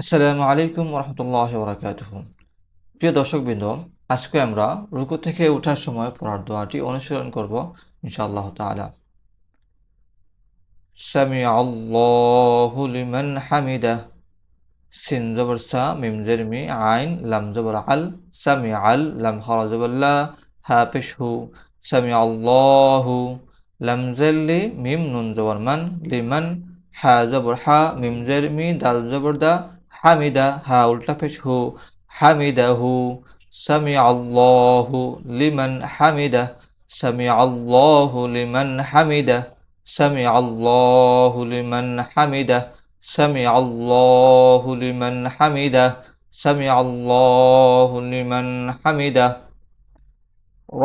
আসসালামু আলাইকুম রহমতুল্লাহ বরাকাতুহ প্রিয় দর্শকবৃন্দ আজকে আমরা রুকু থেকে ওঠার সময় পড়ার দোয়াটি অনুশীলন করব ইনশাআল্লাহ তাআলা। সামি আল্লাহু হামিদা। সিন জবর সা, মিম জের মি আইন, লাম জবর আল সামি আল লাম লা হা পেশ হু সামি আল্লাহু লাম জেল্লি মিম নুন জবর মান, লিমান হা জবর হা, মিম জের মি দাল জবর দা হামিদা হা উল্টা পেশ হু হামিদাহু সামি আল্লাহু লিমান হামিদা সামি আল্লাহু লিমান হামিদা সামি আল্লাহু লিমান হামিদা সামি আল্লাহু লিমান হামিদা সামি আল্লাহু লিমান হামিদা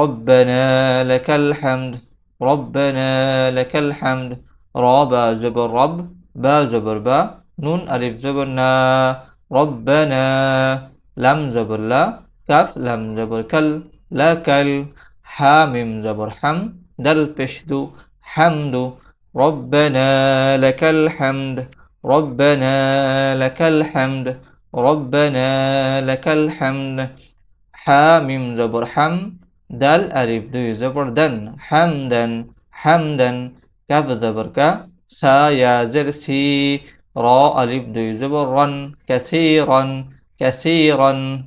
ربنا لك الحمد ربنا لك الحمد رابا زبر رب با زبر با নুন আলিফ জবর না রব্বানা লাম জবর লা কাফ লাম জবর কাল লা কাল হা মিম জবর হাম দাল পেশদু হামদু ربنا لك الحمد ربنا لك الحمد ربنا لك الحمد حامim জবর হাম দাল আলিফ দুই জবর দান হামদান হামদান কাফ জবর কা সা ইয়া জের সি را ألف دي زبر رن كثيرا كثيرا.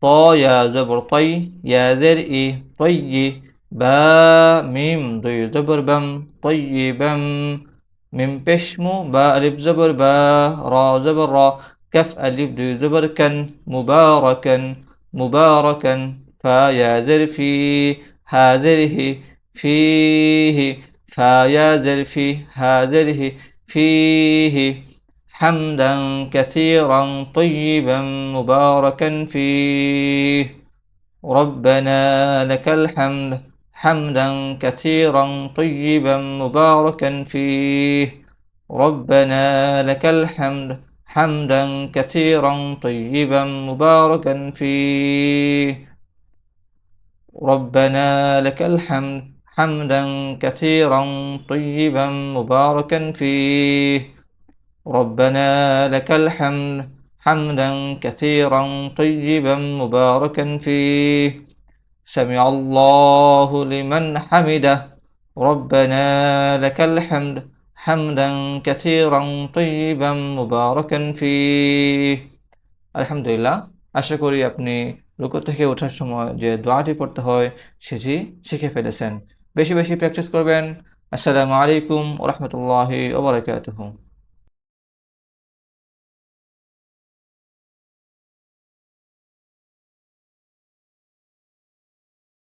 طا يا زبر طي يا زرئي طي. با ميم دي زبر بم طيبا. من بشمو با ألف زبر با. را زبر را. كف ألف دي زبر كن مباركا مباركا فا يا زرفي هازره فيه. فا يا زرفي هازره فيه. حمدا كثيرا طيبا مباركا فيه. ربنا لك الحمد حمدا كثيرا طيبا مباركا فيه. ربنا لك الحمد حمدا كثيرا طيبا مباركا فيه. ربنا لك الحمد حمدا كثيرا طيبا مباركا فيه. ربنا لك الحمد حمدا كثيرا طيبا مباركا فيه سمع الله لمن حمده ربنا لك الحمد حمدا كثيرا طيبا مباركا فيه الحمد لله আশা করি আপনি রুকু থেকে ওঠার সময় যে দোয়াটি পড়তে হয় সেটি শিখে ফেলেছেন বেশি বেশি প্র্যাকটিস করবেন আসসালামু আলাইকুম ওরহমতুল্লাহি ওবরাকাতুহু